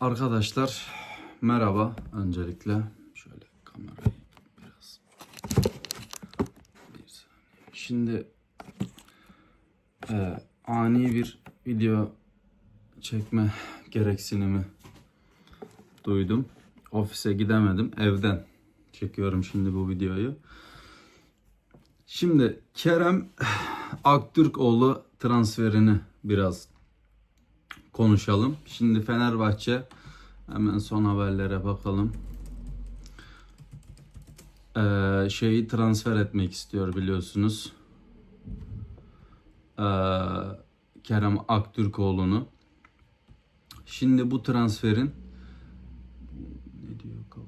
Arkadaşlar merhaba öncelikle şöyle kamerayı biraz bir saniye. Şimdi e, ani bir video çekme gereksinimi duydum. Ofise gidemedim. Evden çekiyorum şimdi bu videoyu. Şimdi Kerem Aktürkoğlu transferini biraz konuşalım. Şimdi Fenerbahçe hemen son haberlere bakalım. Ee, şeyi transfer etmek istiyor biliyorsunuz. Ee, Kerem Aktürkoğlu'nu. Şimdi bu transferin ne diyor kabul.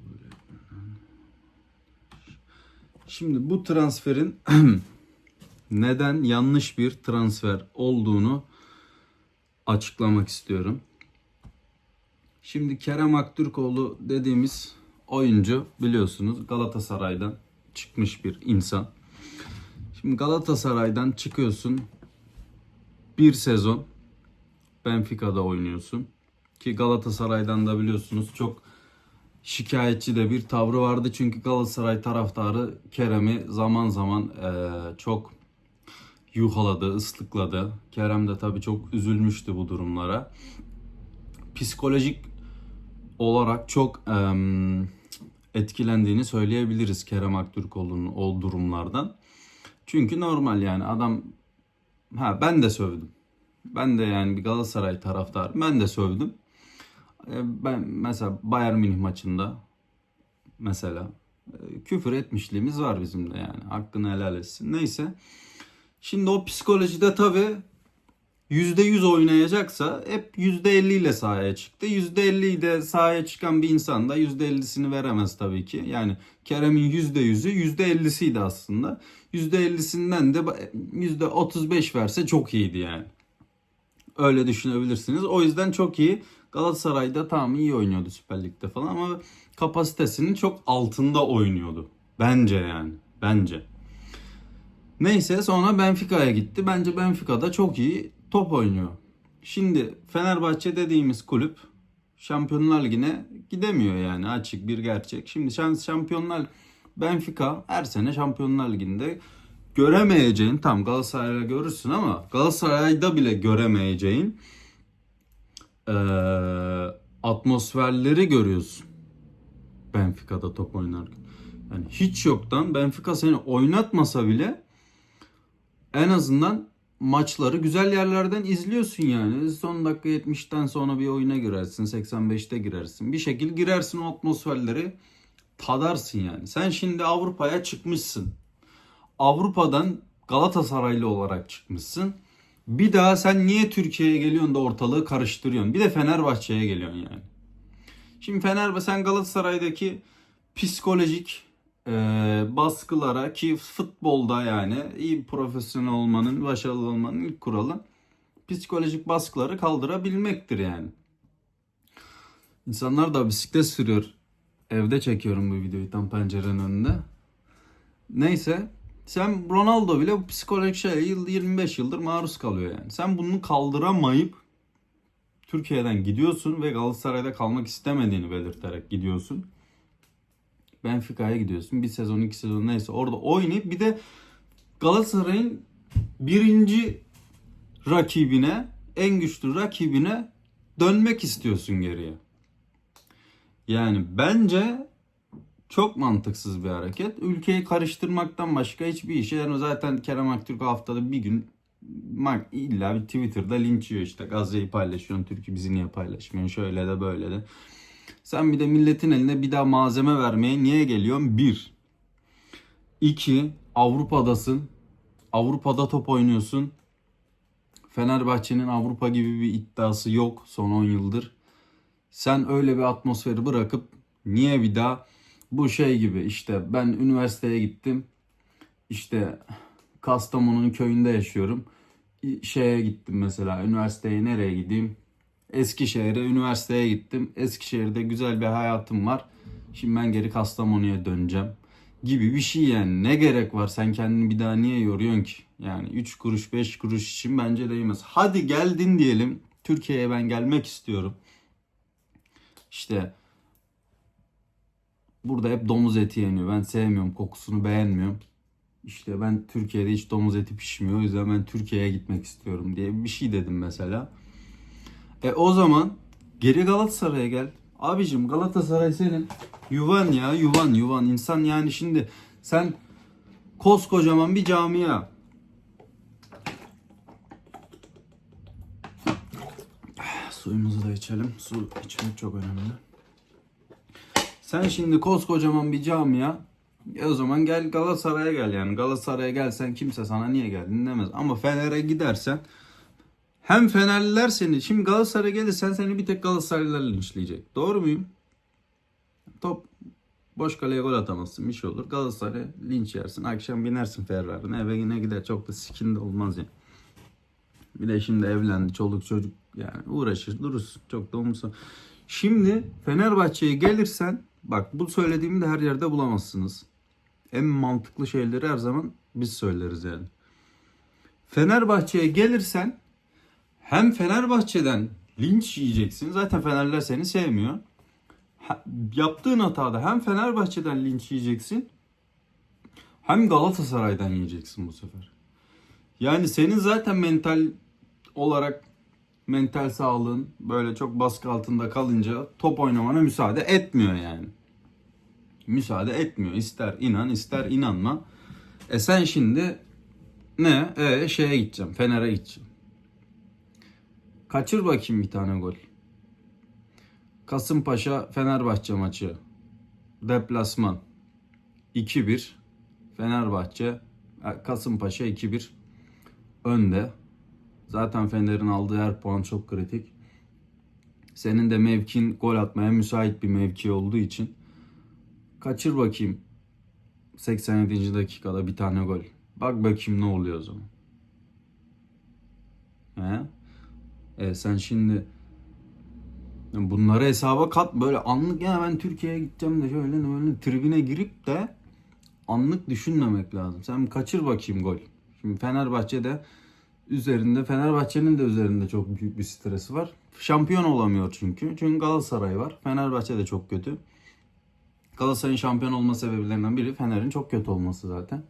Şimdi bu transferin neden yanlış bir transfer olduğunu açıklamak istiyorum. Şimdi Kerem Aktürkoğlu dediğimiz oyuncu biliyorsunuz Galatasaray'dan çıkmış bir insan. Şimdi Galatasaray'dan çıkıyorsun bir sezon Benfica'da oynuyorsun. Ki Galatasaray'dan da biliyorsunuz çok şikayetçi de bir tavrı vardı. Çünkü Galatasaray taraftarı Kerem'i zaman zaman eee, çok yuhaladı, ıslıkladı. Kerem de tabii çok üzülmüştü bu durumlara. Psikolojik olarak çok em, etkilendiğini söyleyebiliriz Kerem Aktürkoğlu'nun o durumlardan. Çünkü normal yani adam ha ben de sövdüm. Ben de yani bir Galatasaray taraftarı. Ben de sövdüm. E, Ben mesela Bayern Münih maçında mesela e, küfür etmişliğimiz var bizim de yani. Hakkını helal etsin. Neyse. Şimdi o psikolojide tabii %100 oynayacaksa hep %50 ile sahaya çıktı. %50'yi de sahaya çıkan bir insan da %50'sini veremez tabii ki. Yani Kerem'in %100'ü %50'siydi aslında. %50'sinden de %35 verse çok iyiydi yani. Öyle düşünebilirsiniz. O yüzden çok iyi. Galatasaray'da tamam iyi oynuyordu Süper Lig'de falan ama kapasitesinin çok altında oynuyordu. Bence yani. Bence. Neyse sonra Benfica'ya gitti. Bence Benfica'da çok iyi top oynuyor. Şimdi Fenerbahçe dediğimiz kulüp Şampiyonlar Ligi'ne gidemiyor yani açık bir gerçek. Şimdi şans Şampiyonlar Benfica her sene Şampiyonlar Ligi'nde göremeyeceğin tam Galatasaray'la görürsün ama Galatasaray'da bile göremeyeceğin eee, atmosferleri görüyorsun. Benfica'da top oynarken. Yani hiç yoktan Benfica seni oynatmasa bile en azından maçları güzel yerlerden izliyorsun yani. Son dakika 70'ten sonra bir oyuna girersin, 85'te girersin. Bir şekil girersin o atmosferleri tadarsın yani. Sen şimdi Avrupa'ya çıkmışsın. Avrupa'dan Galatasaraylı olarak çıkmışsın. Bir daha sen niye Türkiye'ye geliyorsun da ortalığı karıştırıyorsun? Bir de Fenerbahçe'ye geliyorsun yani. Şimdi Fenerbahçe sen Galatasaray'daki psikolojik e, baskılara ki futbolda yani iyi profesyonel olmanın, başarılı olmanın ilk kuralı psikolojik baskıları kaldırabilmektir yani. İnsanlar da bisiklet sürüyor. Evde çekiyorum bu videoyu tam pencerenin önünde. Neyse sen Ronaldo bile bu psikolojik şeye yıl 25 yıldır maruz kalıyor yani. Sen bunu kaldıramayıp Türkiye'den gidiyorsun ve Galatasaray'da kalmak istemediğini belirterek gidiyorsun. Benfica'ya gidiyorsun. Bir sezon, iki sezon neyse orada oynayıp bir de Galatasaray'ın birinci rakibine, en güçlü rakibine dönmek istiyorsun geriye. Yani bence çok mantıksız bir hareket. Ülkeyi karıştırmaktan başka hiçbir işe yani zaten Kerem Aktürk haftada bir gün illa bir Twitter'da linç işte. Gazze'yi paylaşıyorsun. Türkiye bizi niye paylaşmıyorsun? Şöyle de böyle de. Sen bir de milletin eline bir daha malzeme vermeye niye geliyorsun? Bir. İki. Avrupa'dasın. Avrupa'da top oynuyorsun. Fenerbahçe'nin Avrupa gibi bir iddiası yok son 10 yıldır. Sen öyle bir atmosferi bırakıp niye bir daha bu şey gibi işte ben üniversiteye gittim. İşte Kastamonu'nun köyünde yaşıyorum. Şeye gittim mesela üniversiteye nereye gideyim? Eskişehir'e üniversiteye gittim. Eskişehir'de güzel bir hayatım var. Şimdi ben geri Kastamonu'ya döneceğim. Gibi bir şey yani. Ne gerek var? Sen kendini bir daha niye yoruyorsun ki? Yani 3 kuruş 5 kuruş için bence değmez. Hadi geldin diyelim. Türkiye'ye ben gelmek istiyorum. işte burada hep domuz eti yeniyor. Ben sevmiyorum, kokusunu beğenmiyorum. İşte ben Türkiye'de hiç domuz eti pişmiyor. O yüzden ben Türkiye'ye gitmek istiyorum diye bir şey dedim mesela. E o zaman geri Galatasaray'a gel. Abicim Galatasaray senin yuvan ya yuvan yuvan. İnsan yani şimdi sen koskocaman bir camia. Suyumuzu da içelim. Su içmek çok önemli. Sen şimdi koskocaman bir camia. E o zaman gel Galatasaray'a gel yani. Galatasaray'a gelsen kimse sana niye geldin demez. Ama Fener'e gidersen hem Fenerliler seni, şimdi Galatasaray'a gelirsen seni bir tek Galatasaraylılar linçleyecek. Doğru muyum? Top boş kaleye gol atamazsın bir şey olur. Galatasaray linç yersin. Akşam binersin Ferrari'ne eve yine gider. Çok da sikin de olmaz yani. Bir de şimdi evlendi. Çoluk çocuk yani uğraşır durursun. Çok da umursa. Şimdi Fenerbahçe'ye gelirsen bak bu söylediğimi de her yerde bulamazsınız. En mantıklı şeyleri her zaman biz söyleriz yani. Fenerbahçe'ye gelirsen hem Fenerbahçe'den linç yiyeceksin. Zaten Fenerler seni sevmiyor. Yaptığın hatada hem Fenerbahçe'den linç yiyeceksin hem Galatasaray'dan yiyeceksin bu sefer. Yani senin zaten mental olarak mental sağlığın böyle çok baskı altında kalınca top oynamana müsaade etmiyor yani. Müsaade etmiyor. İster inan ister inanma. E sen şimdi ne? E şeye gideceğim. Fener'e gideceğim. Kaçır bakayım bir tane gol. Kasımpaşa Fenerbahçe maçı. Deplasman. 2-1. Fenerbahçe e, Kasımpaşa 2-1 önde. Zaten Fener'in aldığı her puan çok kritik. Senin de mevkin gol atmaya müsait bir mevki olduğu için kaçır bakayım 87. dakikada bir tane gol. Bak bakayım ne oluyor o zaman. He? E sen şimdi bunları hesaba kat böyle anlık ya ben Türkiye'ye gideceğim de şöyle böyle tribine girip de anlık düşünmemek lazım. Sen kaçır bakayım gol. Şimdi Fenerbahçe'de üzerinde Fenerbahçe'nin de üzerinde çok büyük bir stresi var. Şampiyon olamıyor çünkü. Çünkü Galatasaray var. Fenerbahçe de çok kötü. Galatasaray'ın şampiyon olma sebeplerinden biri Fener'in çok kötü olması zaten.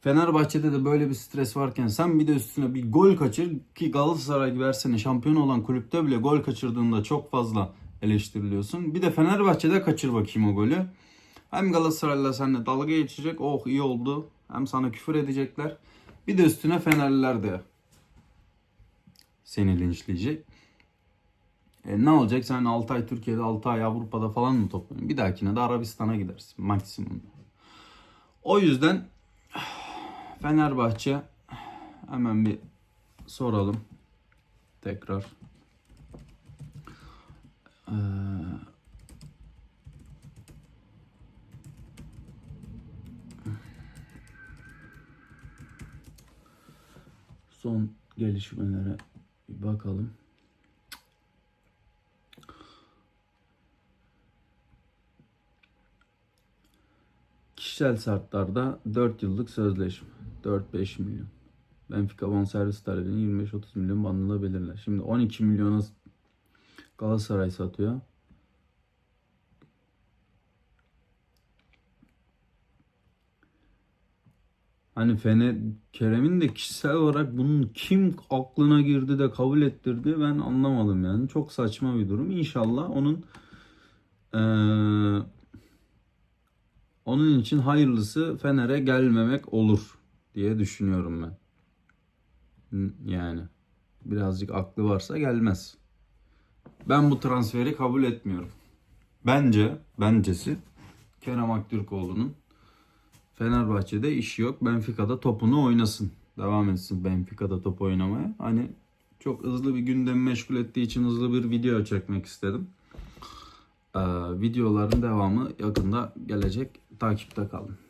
Fenerbahçe'de de böyle bir stres varken sen bir de üstüne bir gol kaçır ki Galatasaray gibi şampiyon olan kulüpte bile gol kaçırdığında çok fazla eleştiriliyorsun. Bir de Fenerbahçe'de kaçır bakayım o golü. Hem Galatasaraylılar seninle dalga geçecek. Oh iyi oldu. Hem sana küfür edecekler. Bir de üstüne Fenerliler de seni linçleyecek. E ne olacak? Sen 6 ay Türkiye'de 6 ay Avrupa'da falan mı topluyorsun? Bir dahakine de Arabistan'a gidersin maksimum. O yüzden Fenerbahçe hemen bir soralım tekrar. Ee, son gelişmelere bir bakalım. Kişisel şartlarda 4 yıllık sözleşme. 4-5 milyon. Benfica bonservis talebini 25-30 milyon bandında belirler. Şimdi 12 milyona Galatasaray satıyor. Hani Fener Kerem'in de kişisel olarak bunun kim aklına girdi de kabul ettirdi ben anlamadım yani. Çok saçma bir durum. İnşallah onun eee onun için hayırlısı Fener'e gelmemek olur diye düşünüyorum ben. Yani birazcık aklı varsa gelmez. Ben bu transferi kabul etmiyorum. Bence, bencesi Kerem Aktürkoğlu'nun Fenerbahçe'de işi yok. Benfica'da topunu oynasın. Devam etsin Benfica'da top oynamaya. Hani çok hızlı bir gündemi meşgul ettiği için hızlı bir video çekmek istedim. Ee, videoların devamı yakında gelecek. Takipte kalın.